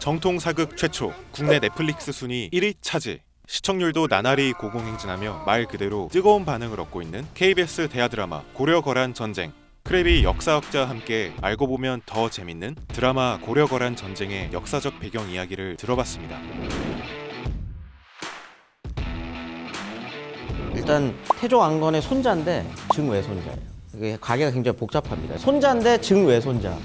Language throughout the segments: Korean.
정통 사극 최초 국내 넷플릭스 순위 1위 차지. 시청률도 나날이 고공행진하며 말 그대로 뜨거운 반응을 얻고 있는 KBS 대하 드라마 고려거란 전쟁. 크랩이 역사학자와 함께 알고 보면 더 재밌는 드라마 고려거란 전쟁의 역사적 배경 이야기를 들어봤습니다. 일단 태조 왕건의 손자인데 증 외손자예요. 이게 가게가 굉장히 복잡합니다. 손자인데 증 외손자.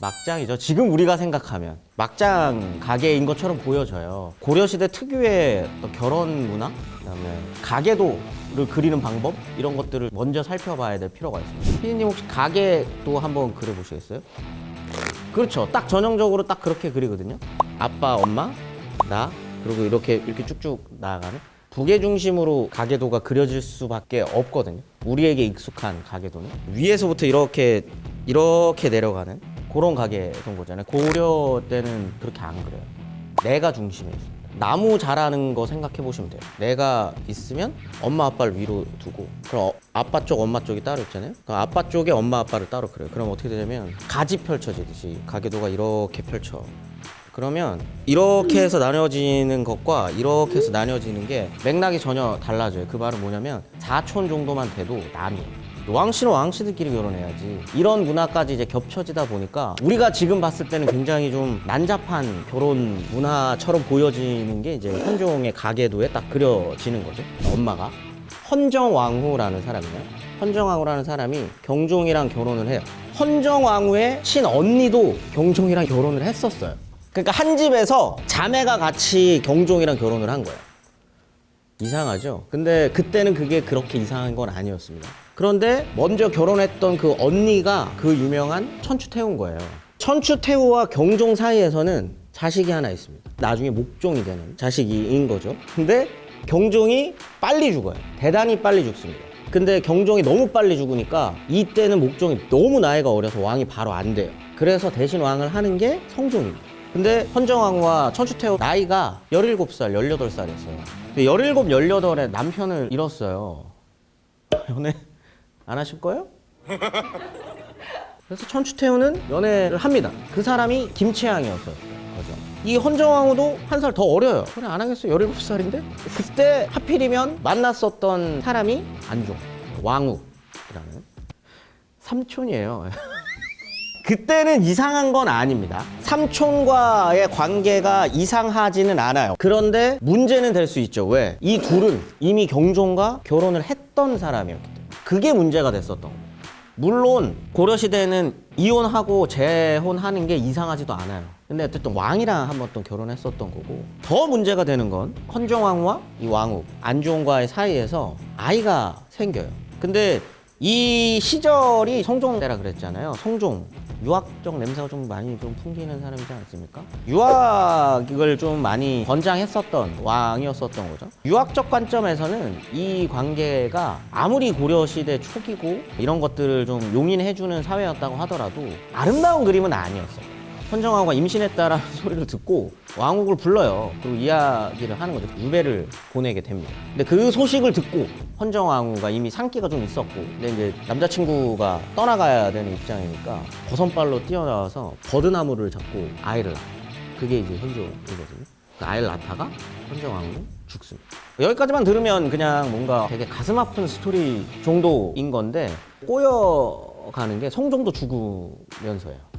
막장이죠. 지금 우리가 생각하면 막장 가게인 것처럼 보여져요. 고려시대 특유의 결혼 문화, 그다음에 가게도를 그리는 방법 이런 것들을 먼저 살펴봐야 될 필요가 있습니다. 피디님 혹시 가게도 한번 그려보시겠어요? 그렇죠. 딱 전형적으로 딱 그렇게 그리거든요. 아빠, 엄마, 나 그리고 이렇게 이렇게 쭉쭉 나아가는 부계 중심으로 가계도가 그려질 수밖에 없거든요. 우리에게 익숙한 가계도는 위에서부터 이렇게 이렇게 내려가는 그런 가계도인 거잖아요. 고려 때는 그렇게 안 그래요. 내가 중심에 있습니다. 나무 자라는 거 생각해 보시면 돼요. 내가 있으면 엄마 아빠를 위로 두고 그럼 어- 아빠 쪽 엄마 쪽이 따로 있잖아요. 그럼 아빠 쪽에 엄마 아빠를 따로 그려요. 그럼 어떻게 되냐면 가지 펼쳐지듯이 가계도가 이렇게 펼쳐. 그러면 이렇게 해서 나뉘어지는 것과 이렇게 해서 나뉘어지는 게 맥락이 전혀 달라져요. 그 말은 뭐냐면 사촌 정도만 돼도 남이에요. 왕씨는 왕씨들끼리 결혼해야지. 이런 문화까지 이제 겹쳐지다 보니까 우리가 지금 봤을 때는 굉장히 좀 난잡한 결혼 문화처럼 보여지는 게 이제 현종의 가계도에 딱 그려지는 거죠. 엄마가 헌정왕후라는 사람이에요. 헌정왕후라는 사람이 경종이랑 결혼을 해요. 헌정왕후의 친언니도 경종이랑 결혼을 했었어요. 그러니까 한 집에서 자매가 같이 경종이랑 결혼을 한 거예요. 이상하죠? 근데 그때는 그게 그렇게 이상한 건 아니었습니다. 그런데 먼저 결혼했던 그 언니가 그 유명한 천추태후인 거예요. 천추태후와 경종 사이에서는 자식이 하나 있습니다. 나중에 목종이 되는 자식인 거죠. 근데 경종이 빨리 죽어요. 대단히 빨리 죽습니다. 근데 경종이 너무 빨리 죽으니까 이때는 목종이 너무 나이가 어려서 왕이 바로 안 돼요. 그래서 대신 왕을 하는 게 성종입니다. 근데 헌정왕후와 천추태후 나이가 17살, 18살이었어요. 17, 18에 남편을 잃었어요. 연애 안 하실 거예요? 그래서 천추태후는 연애를 합니다. 그 사람이 김채양이었어요. 거죠. 이 헌정왕후도 한 살 더 어려요. 그래 안 하겠어. 17살인데? 그때 하필이면 만났었던 사람이 안종, 왕후라는 삼촌이에요. 그때는 이상한 건 아닙니다. 삼촌과의 관계가 이상하지는 않아요. 그런데 문제는 될 수 있죠. 왜? 이 둘은 이미 경종과 결혼을 했던 사람이었기 때문에. 그게 문제가 됐었던 거예요. 물론 고려시대에는 이혼하고 재혼하는 게 이상하지도 않아요. 근데 어쨌든 왕이랑 한번 또 결혼했었던 거고 더 문제가 되는 건 헌정왕후와 이 왕후 안종과의 사이에서 아이가 생겨요. 근데 이 시절이 성종 때라 그랬잖아요. 성종 유학적 냄새가 좀 많이 좀 풍기는 사람이지 않습니까? 유학을 좀 많이 권장했었던 왕이었었던 거죠. 유학적 관점에서는 이 관계가 아무리 고려 시대 초기고 이런 것들을 좀 용인해주는 사회였다고 하더라도 아름다운 그림은 아니었어요. 헌정왕후가 임신했다라는 소리를 듣고 왕국을 불러요. 그리고 이야기를 하는 거죠. 유배를 보내게 됩니다. 근데 그 소식을 듣고 헌정왕후가 이미 상기가 좀 있었고, 근데 이제 남자친구가 떠나가야 되는 입장이니까 버선발로 뛰어나와서 버드나무를 잡고 아이를 낳아요. 그게 이제 현종이거든요. 그 아이를 낳다가 헌정왕후는 죽습니다. 여기까지만 들으면 그냥 뭔가 되게 가슴 아픈 스토리 정도인 건데 꼬여가는 게 성종도 죽으면서예요.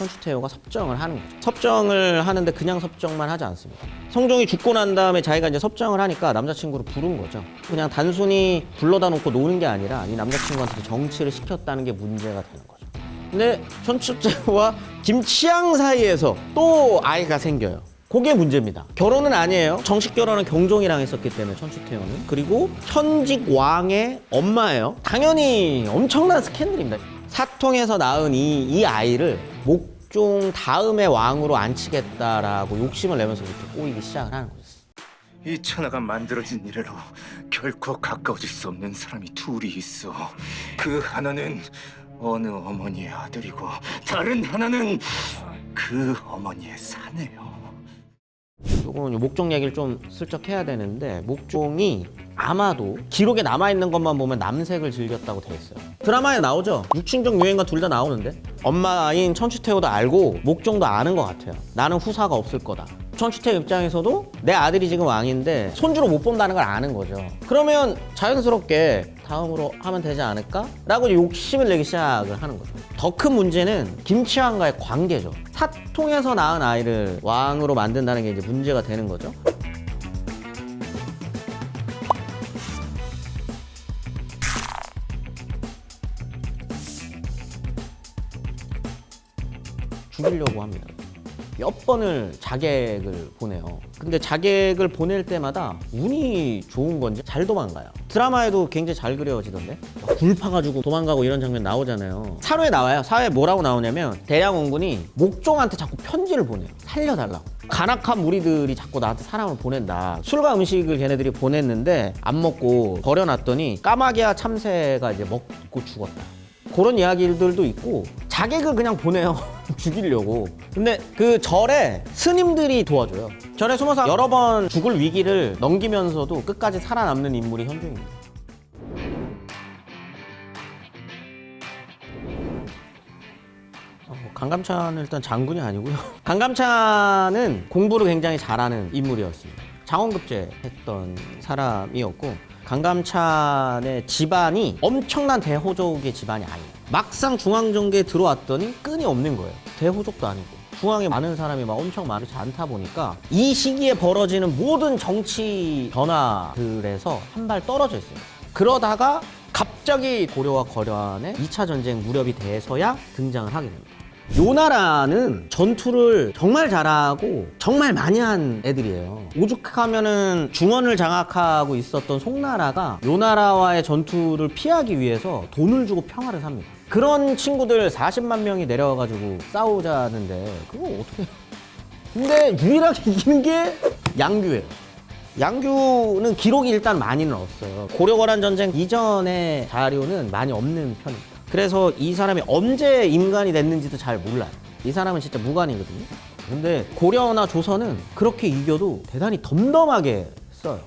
천추태후가 섭정을 하는 거죠. 섭정을 하는데 그냥 섭정만 하지 않습니다. 성종이 죽고 난 다음에 자기가 이제 섭정을 하니까 남자친구를 부른 거죠. 그냥 단순히 불러다 놓고 노는 게 아니라 이 남자친구한테 정치를 시켰다는 게 문제가 되는 거죠. 근데 천추태후와 김치양 사이에서 또 아이가 생겨요. 그게 문제입니다. 결혼은 아니에요. 정식 결혼은 경종이랑 했었기 때문에 천추태후는 그리고 현직 왕의 엄마예요. 당연히 엄청난 스캔들입니다. 사통에서 낳은 이, 이 아이를 목 종 다음의 왕으로 앉히겠다라고 욕심을 내면서부터 꼬이기 시작을 하는 거죠. 이 천하가 만들어진 이래로 결코 가까워질 수 없는 사람이 둘이 있어. 그 하나는 어느 어머니의 아들이고 다른 하나는 그 어머니의 사내요. 요건 목종 얘기를 좀 슬쩍 해야 되는데 목종이 아마도 기록에 남아있는 것만 보면 남색을 즐겼다고 돼 있어요. 드라마에 나오죠. 육친정 유행가 둘 다 나오는데 엄마인 천추태호도 알고 목종도 아는 것 같아요. 나는 후사가 없을 거다. 천추태호 입장에서도 내 아들이 지금 왕인데 손주로 못 본다는 걸 아는 거죠. 그러면 자연스럽게 다음으로 하면 되지 않을까? 라고 욕심을 내기 시작을 하는 거죠. 더 큰 문제는 김치왕과의 관계죠. 사통에서 낳은 아이를 왕으로 만든다는 게 이제 문제가 되는 거죠. 죽이려고 합니다. 몇 번을 자객을 보내요. 근데 자객을 보낼 때마다 운이 좋은 건지 잘 도망가요. 드라마에도 굉장히 잘 그려지던데? 막 굴파가지고 도망가고 이런 장면 나오잖아요. 사회에 나와요. 사회에 뭐라고 나오냐면 대량 원군이 목종한테 자꾸 편지를 보내요. 살려달라고. 간악한 무리들이 자꾸 나한테 사람을 보낸다. 술과 음식을 걔네들이 보냈는데 안 먹고 버려놨더니 까마귀와 참새가 이제 먹고 죽었다. 그런 이야기들도 있고 자객을 그냥 보내요 죽이려고. 근데 그 절에 스님들이 도와줘요. 절에 숨어서 여러 번 죽을 위기를 넘기면서도 끝까지 살아남는 인물이 현중입니다. 어, 강감찬은 일단 장군이 아니고요. 강감찬은 공부를 굉장히 잘하는 인물이었습니다. 장원급제 했던 사람이었고 강감찬의 집안이 엄청난 대호족의 집안이 아니에요. 막상 중앙정계에 들어왔더니 끈이 없는 거예요. 대호족도 아니고. 중앙에 많은 사람이 막 엄청 많지 않다 보니까 이 시기에 벌어지는 모든 정치 변화들에서 한 발 떨어져 있어요. 그러다가 갑자기 고려와 거련의 2차 전쟁 무렵이 돼서야 등장을 하게 됩니다. 요 나라는 전투를 정말 잘하고 정말 많이 한 애들이에요. 오죽하면은 중원을 장악하고 있었던 송나라가 요 나라와의 전투를 피하기 위해서 돈을 주고 평화를 삽니다. 그런 친구들 40만 명이 내려와가지고 싸우자는데 그거 어떻게? 근데 유일하게 이기는 게 양규예요. 양규는 기록이 일단 많이는 없어요. 고려거란 전쟁 이전의 자료는 많이 없는 편입니다. 그래서 이 사람이 언제 임관이 됐는지도 잘 몰라요. 이 사람은 진짜 무관이거든요. 근데 고려나 조선은 그렇게 이겨도 대단히 덤덤하게 써요.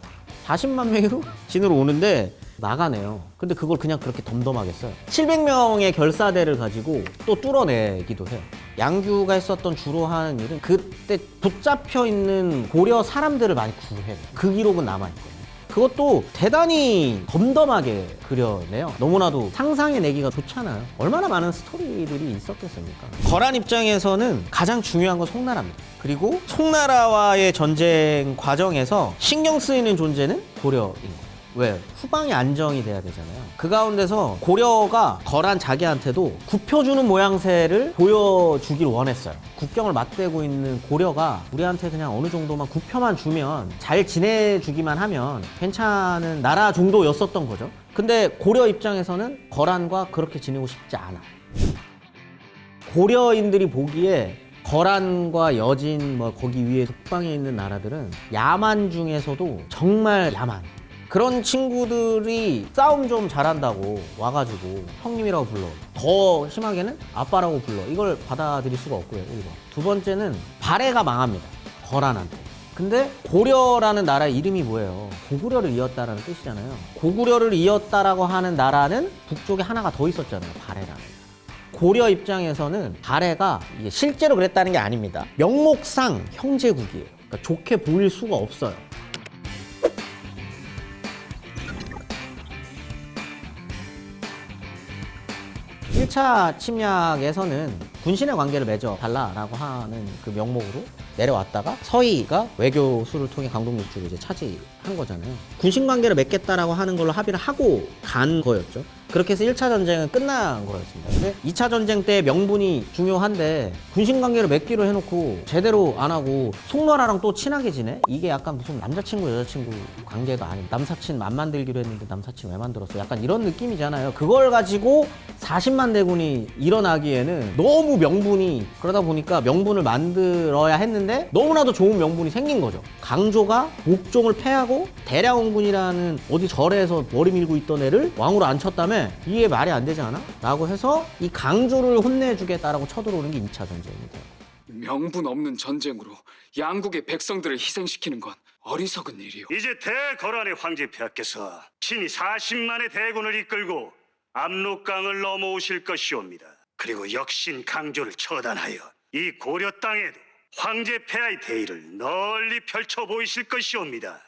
40만 명으로 진으로 오는데 나가네요. 근데 그걸 그냥 그렇게 덤덤하게 써요. 700명의 결사대를 가지고 또 뚫어내기도 해요. 양규가 했었던 주로 하는 일은 그때 붙잡혀 있는 고려 사람들을 많이 구해요. 그 기록은 남아있거든요. 그것도 대단히 덤덤하게 그려내요. 너무나도 상상해내기가 좋잖아요. 얼마나 많은 스토리들이 있었겠습니까? 거란 입장에서는 가장 중요한 건 송나라입니다. 그리고 송나라와의 전쟁 과정에서 신경 쓰이는 존재는 고려인 거예요. 왜? 후방이 안정이 돼야 되잖아요. 그 가운데서 고려가 거란 자기한테도 굽혀주는 모양새를 보여주길 원했어요. 국경을 맞대고 있는 고려가 우리한테 그냥 어느 정도만 굽혀만 주면 잘 지내주기만 하면 괜찮은 나라 정도였었던 거죠. 근데 고려 입장에서는 거란과 그렇게 지내고 싶지 않아. 고려인들이 보기에 거란과 여진 뭐 거기 위에 북방에 있는 나라들은 야만 중에서도 정말 야만 그런 친구들이 싸움 좀 잘한다고 와가지고 형님이라고 불러 더 심하게는 아빠라고 불러 이걸 받아들일 수가 없고요 1번 두 번째는 발해가 망합니다 거란한테 근데 고려라는 나라 이름이 뭐예요? 고구려를 이었다라는 뜻이잖아요. 고구려를 이었다라고 하는 나라는 북쪽에 하나가 더 있었잖아요. 발해라는. 고려 입장에서는 발해가 실제로 그랬다는 게 아닙니다. 명목상 형제국이에요. 그러니까 좋게 보일 수가 없어요. 일차 침략에서는 군신의 관계를 맺어 달라라고 하는 그 명목으로 내려왔다가 서희가 외교수를 통해 강동육주를 이제 차지 한 거잖아요. 군신 관계를 맺겠다라고 하는 걸로 합의를 하고 간 거였죠. 그렇게 해서 1차 전쟁은 끝난 거였습니다. 근데 2차 전쟁 때 명분이 중요한데 군신 관계를 맺기로 해놓고 제대로 안 하고 송나라랑 또 친하게 지내? 이게 약간 무슨 남자친구 여자친구 관계가 아닌 남사친 맘 만들기로 했는데 남사친 왜 만들었어? 약간 이런 느낌이잖아요. 그걸 가지고 40만 대군이 일어나기에는 너무 명분이 그러다 보니까 명분을 만들어야 했는데 너무나도 좋은 명분이 생긴 거죠. 강조가 목종을 패하고 대량원군이라는 어디 절에서 머리 밀고 있던 애를 왕으로 앉혔다며 이게 말이 안 되지 않아? 라고 해서 이 강조를 혼내주겠다라고 쳐들어오는 게 2차 전쟁입니다. 명분 없는 전쟁으로 양국의 백성들을 희생시키는 건 어리석은 일이오. 이제 대거란의 황제 폐하께서 친히 40만의 대군을 이끌고 압록강을 넘어오실 것이옵니다. 그리고 역신 강조를 처단하여 이 고려 땅에도 황제 폐하의 대의를 널리 펼쳐 보이실 것이옵니다.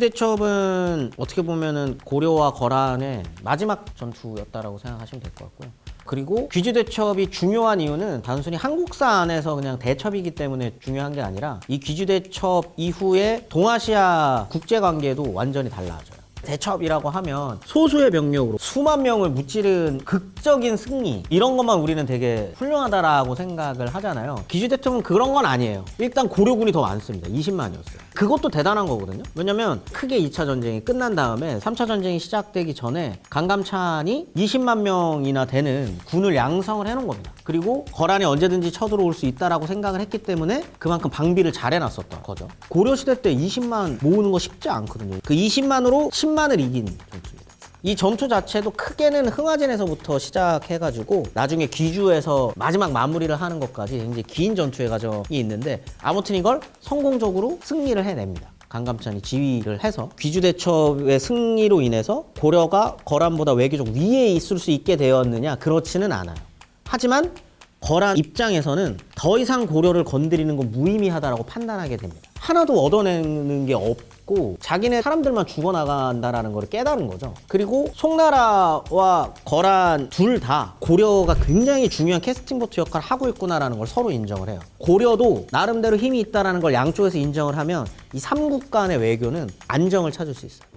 귀주대첩은 어떻게 보면은 고려와 거란의 마지막 전투였다라고 생각하시면 될 것 같고요. 그리고 귀주대첩이 중요한 이유는 단순히 한국사 안에서 그냥 대첩이기 때문에 중요한 게 아니라 이 귀주대첩 이후에 동아시아 국제 관계도 완전히 달라져요. 대첩이라고 하면 소수의 병력으로 수만 명을 무찌른 극적인 승리 이런 것만 우리는 되게 훌륭하다라고 생각을 하잖아요. 기주 대첩은 그런 건 아니에요. 일단 고려군이 더 많습니다. 20만이었어요. 그것도 대단한 거거든요. 왜냐면 크게 2차 전쟁이 끝난 다음에 3차 전쟁이 시작되기 전에 강감찬이 20만 명이나 되는 군을 양성을 해놓은 겁니다. 그리고 거란이 언제든지 쳐들어올 수 있다라고 생각을 했기 때문에 그만큼 방비를 잘 해놨었던 거죠. 고려 시대 때 20만 모으는 거 쉽지 않거든요. 그 20만으로 10만을 이긴 전투입니다. 이 전투 자체도 크게는 흥화진에서부터 시작해가지고 나중에 귀주에서 마지막 마무리를 하는 것까지 굉장히 긴 전투의 과정이 있는데 아무튼 이걸 성공적으로 승리를 해냅니다. 강감찬이 지휘를 해서 귀주대첩의 승리로 인해서 고려가 거란보다 외교적 위에 있을 수 있게 되었느냐 그렇지는 않아요. 하지만 거란 입장에서는 더 이상 고려를 건드리는 건 무의미하다라고 판단하게 됩니다. 하나도 얻어내는 게 없고 자기네 사람들만 죽어나간다라는 걸 깨달은 거죠. 그리고 송나라와 거란 둘 다 고려가 굉장히 중요한 캐스팅보트 역할을 하고 있구나라는 걸 서로 인정을 해요. 고려도 나름대로 힘이 있다라는 걸 양쪽에서 인정을 하면 이 삼국 간의 외교는 안정을 찾을 수 있어요.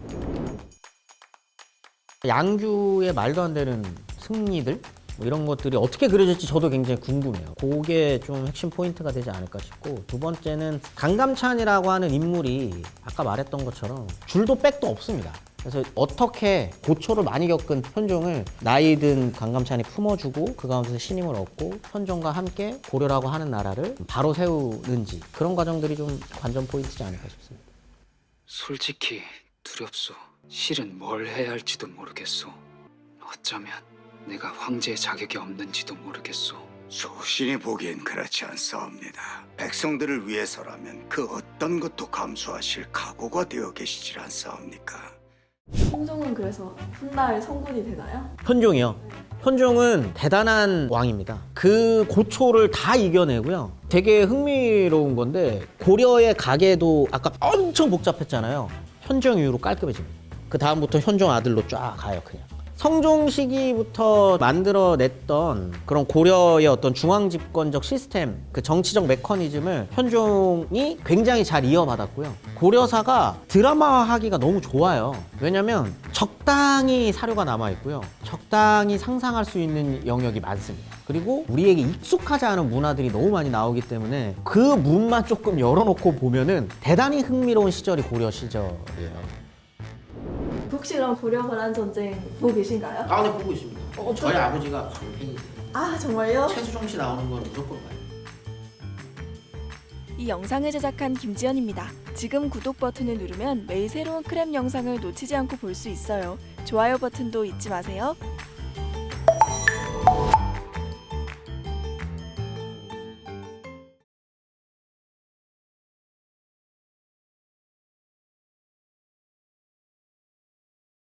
양규의 말도 안 되는 승리들 뭐 이런 것들이 어떻게 그려질지 저도 굉장히 궁금해요. 그게 좀 핵심 포인트가 되지 않을까 싶고 두 번째는 강감찬이라고 하는 인물이 아까 말했던 것처럼 줄도 백도 없습니다. 그래서 어떻게 고초를 많이 겪은 현종을 나이든 강감찬이 품어주고 그 가운데서 신임을 얻고 현종과 함께 고려라고 하는 나라를 바로 세우는지 그런 과정들이 좀 관전 포인트지 않을까 싶습니다. 솔직히 두렵소. 실은 뭘 해야 할지도 모르겠소. 어쩌면 내가 황제의 자격이 없는지도 모르겠소. 소신이 보기엔 그렇지 않사옵니다. 백성들을 위해서라면 그 어떤 것도 감수하실 각오가 되어 계시질 않사옵니까? 홍종은 그래서 훗날 성군이 되나요? 현종이요. 현종은 대단한 왕입니다. 그 고초를 다 이겨내고요. 되게 흥미로운 건데 고려의 가계도 아까 엄청 복잡했잖아요. 현종 이후로 깔끔해집니다. 그 다음부터 현종 아들로 쫙 가요 그냥. 성종 시기부터 만들어냈던 그런 고려의 어떤 중앙 집권적 시스템, 그 정치적 메커니즘을 현종이 굉장히 잘 이어받았고요. 고려사가 드라마화하기가 너무 좋아요. 왜냐면 적당히 사료가 남아 있고요. 적당히 상상할 수 있는 영역이 많습니다. 그리고 우리에게 익숙하지 않은 문화들이 너무 많이 나오기 때문에 그 문만 조금 열어놓고 보면은 대단히 흥미로운 시절이 고려 시절이에요. 혹시 그럼 고려거란 전쟁 보고 계신가요? 아, 네, 보고 있습니다. 어, 저희 저- 아버지가 팬이세요. 아 정말요? 최수종 씨 나오는 건 무조건 봐요. 이 영상을 제작한 김지연입니다. 지금 구독 버튼을 누르면 매일 새로운 크랩 영상을 놓치지 않고 볼 수 있어요. 좋아요 버튼도 잊지 마세요.